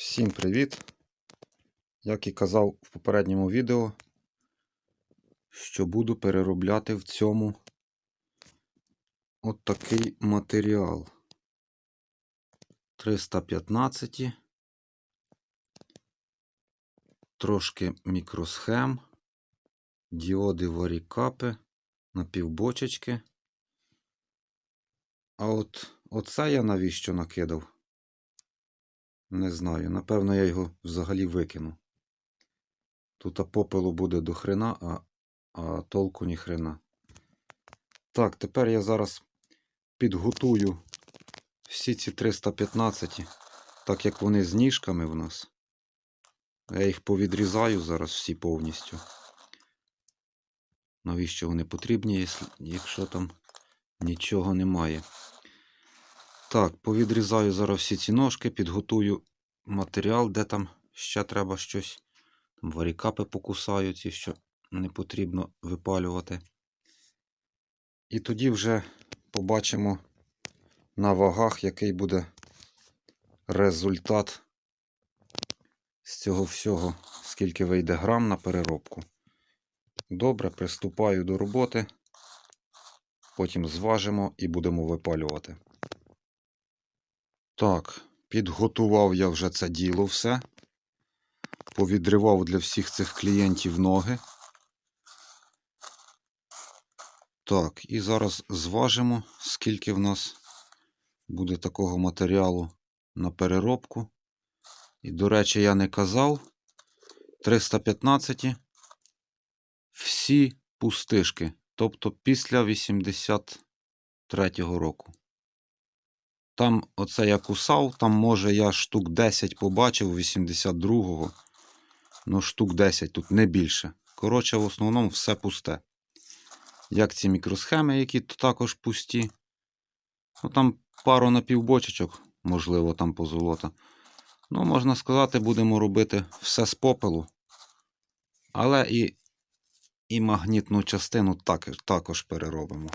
Всім привіт! Як і казав в попередньому відео, що буду переробляти в цьому от такий матеріал. 315, трошки мікросхем, діоди варікапи, напівбочечки. А от оце я навіщо накидав? Не знаю. Напевно, я його взагалі викину. Тут попелу буде до хрена, а, а толку ні хрена. Так, тепер я зараз підготую всі ці 315, так як вони з ніжками в нас. Я їх повідрізаю зараз всі повністю. Навіщо вони потрібні, якщо там нічого немає. Так, повідрізаю зараз всі ці ножки, підготую матеріал, де там ще треба щось. Там варікапи покусаю, ці, що не потрібно випалювати. І тоді вже побачимо на вагах, який буде результат з цього всього, скільки вийде грам на переробку. Добре, приступаю до роботи. Потім зважимо і будемо випалювати. Так, підготував я вже це діло все. Повідривав для всіх цих клієнтів ноги. Так, і зараз зважимо, скільки в нас буде такого матеріалу на переробку. І, до речі, я не казав. 315 всі пустишки. Тобто після 83-го року. Там оце я кусав, там, може, я штук 10 побачив 82-го. Ну, штук 10 тут не більше. Коротше, в основному все пусте. Як ці мікросхеми, які також пусті. Ну, там пару напівбочечок, можливо, там позолота. Ну, можна сказати, будемо робити все з попелу. Але і і магнітну частину так, також переробимо.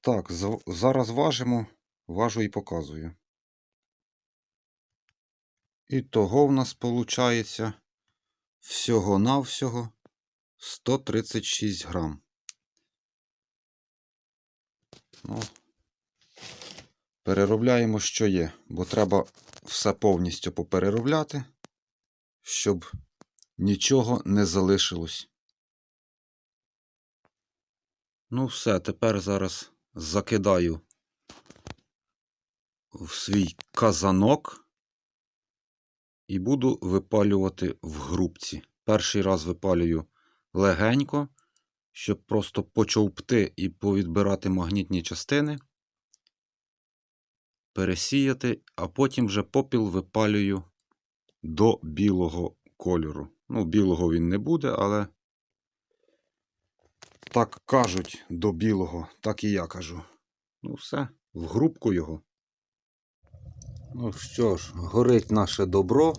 Так, зараз важимо, важу і показую. І того в нас виходить всього-навсього 136 грам. Ну, переробляємо, що є, бо треба все повністю попереробляти, щоб нічого не залишилось. Ну, все, тепер зараз закидаю в свій казанок і буду випалювати в грубці. Перший раз випалюю легенько, щоб просто почовпти і повідбирати магнітні частини, пересіяти, а потім вже попіл випалюю до білого кольору. Ну, білого він не буде, але так кажуть до білого, так і я кажу. Ну, все, в грубку його. Ну що ж, горить наше добро.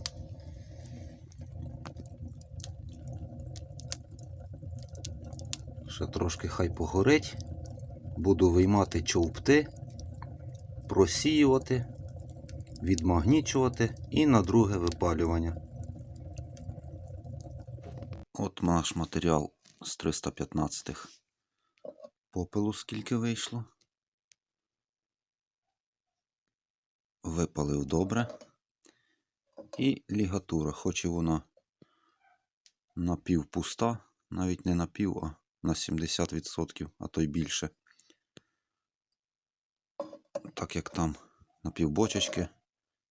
Ще трошки хай погорить. Буду виймати човпти, просіювати, відмагнічувати і на друге випалювання. От наш матеріал з 315-х. Попелу скільки вийшло. Випалив добре. І лігатура, хоч і вона напівпуста, навіть не напів, а на 70%, а то й більше. Так як там напівбочечки,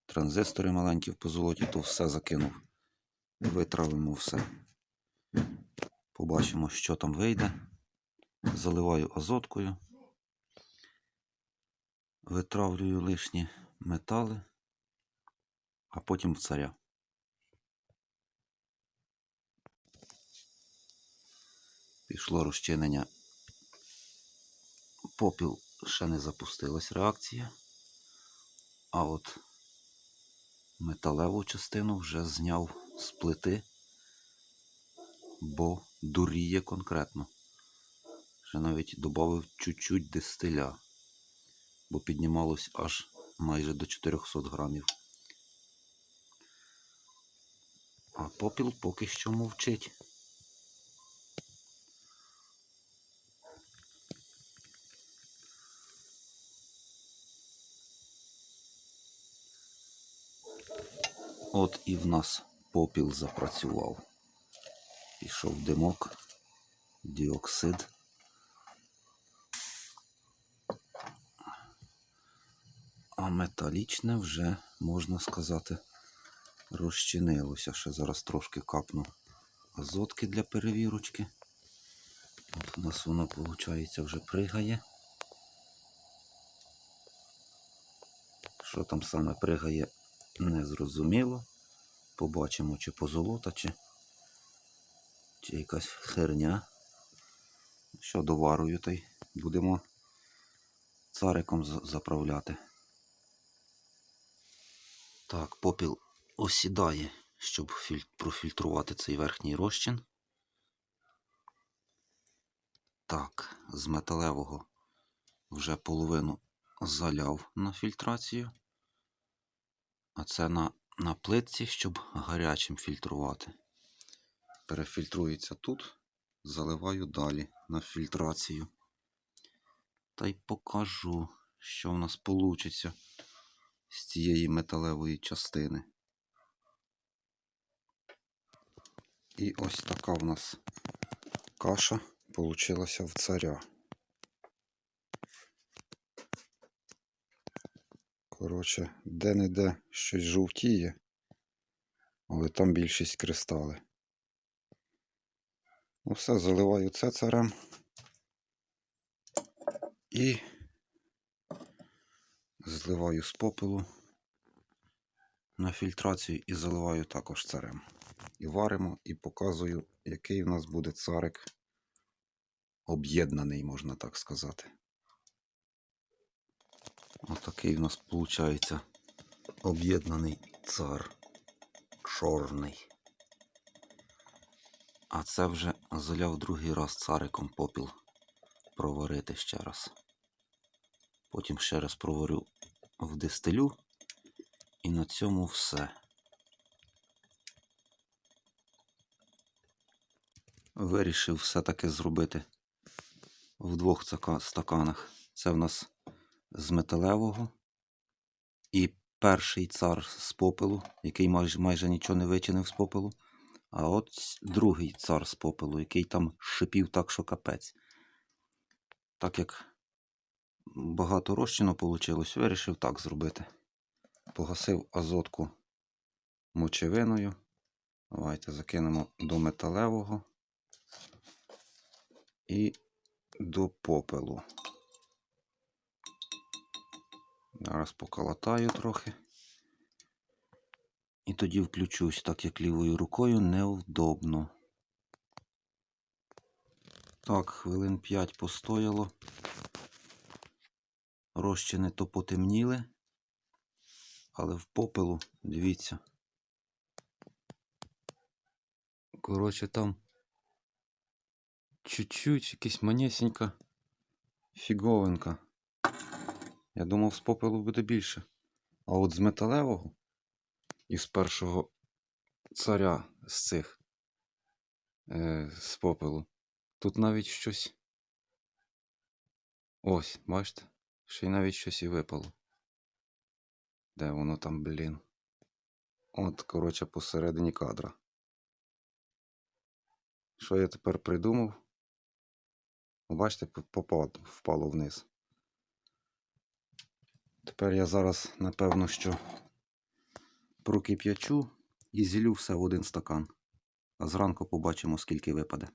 транзистори маленькі в позолоті, то все закинув. Витравимо все. Побачимо, що там вийде. Заливаю азоткою, витравлюю лишні метали, а потім в царя. Пішло розчинення. Попіл ще не запустилась реакція, а от металеву частину вже зняв з плити, бо дуріє конкретно. Ще навіть додав чуть-чуть дистиля, бо піднімалось аж майже до 400 грамів. А попіл поки що мовчить. От і в нас попіл запрацював. Пішов димок, діоксид. А металічне вже, можна сказати, розчинилося. Ще зараз трошки капну азотки для перевірочки. От у нас воно, виходить, вже пригає. Що там саме пригає, не зрозуміло. Побачимо, чи позолота, чи, чи якась херня. Що доварую, та й будемо цариком заправляти. Так, попіл осідає, щоб профільтрувати цей верхній розчин. Так, з металевого вже половину заляв на фільтрацію. А це на, на плитці, щоб гарячим фільтрувати. Перефільтрується тут, заливаю далі на фільтрацію. Та й покажу, що в нас вийде цієї металевої частини. І ось така в нас каша получилася в царя. Коротше, де-не-де щось жовтіє, але там більшість кристали. Ну все, заливаю це царем. І зливаю з попелу на фільтрацію і заливаю також царем. І варимо, і показую, який в нас буде царик об'єднаний, можна так сказати. Отакий в нас виходить об'єднаний цар чорний. А це вже заляв другий раз цариком попіл проварити ще раз. Потім ще раз проварю в дистилю. І на цьому все. Вирішив все-таки зробити в двох стаканах. Це в нас з металевого і перший цар з попелу, який майже, майже нічого не вичинив з попелу. А от другий цар з попелу, який там шипів так, що капець. Так як багато розчину вийшло, вирішив так зробити. Погасив азотку мочевиною. Давайте закинемо до металевого і до попелу. Зараз поколотаю трохи. І тоді включусь, так як лівою рукою невдобно. Так, хвилин 5 постояло. Розчини то потемніли, але в попелу, дивіться. Коротше, там чуть-чуть якась манесенька фіговинка. Я думав, з попелу буде більше. А от з металевого і з першого царя з цих е, з попелу. Тут навіть щось. Ось, бачите? Ще й навіть щось і випало. Де воно там, блін? От, коротше, посередині кадра. Що я тепер придумав? Ну, Бачите, п- попало, впало вниз. Тепер я зараз, напевно, що прокип'ячу і зілю все в один стакан. А зранку побачимо, скільки випаде.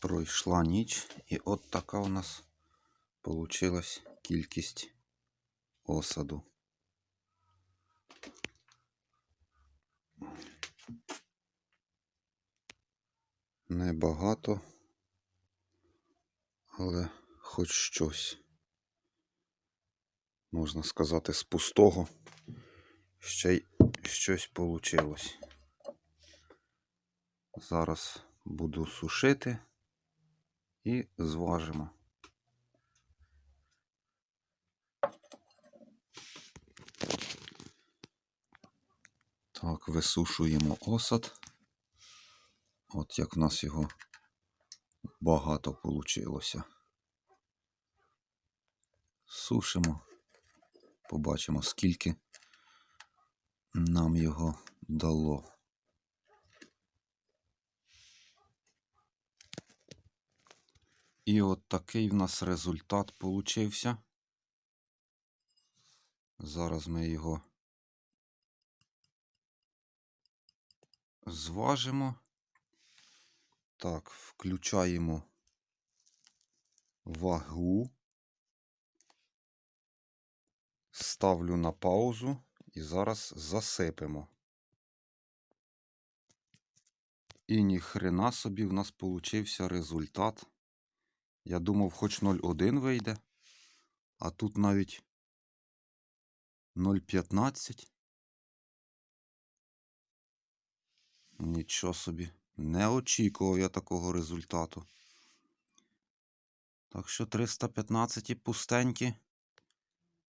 Пройшла ніч, і от така у нас получилась кількість осаду. Небагато, але хоч щось. Можна сказати, з пустого ще й щось получилось. Зараз буду сушити і зважимо. Так, висушуємо осад. От як в нас його багато получилося. Сушимо. Побачимо, скільки нам його дало. І от такий в нас результат получився. Зараз ми його зважимо. Так, включаємо вагу. Ставлю на паузу і зараз засипемо. І ніхрена собі в нас получився результат. Я думав, хоч 0,1 вийде, а тут навіть 0,15. Нічого собі. Не очікував я такого результату. Так що 315 пустенькі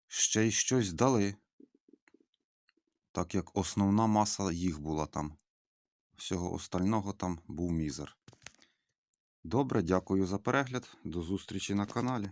ще й щось дали. Так як основна маса їх була там. Всього остального там був мізер. Добре, дякую за перегляд. До зустрічі на каналі.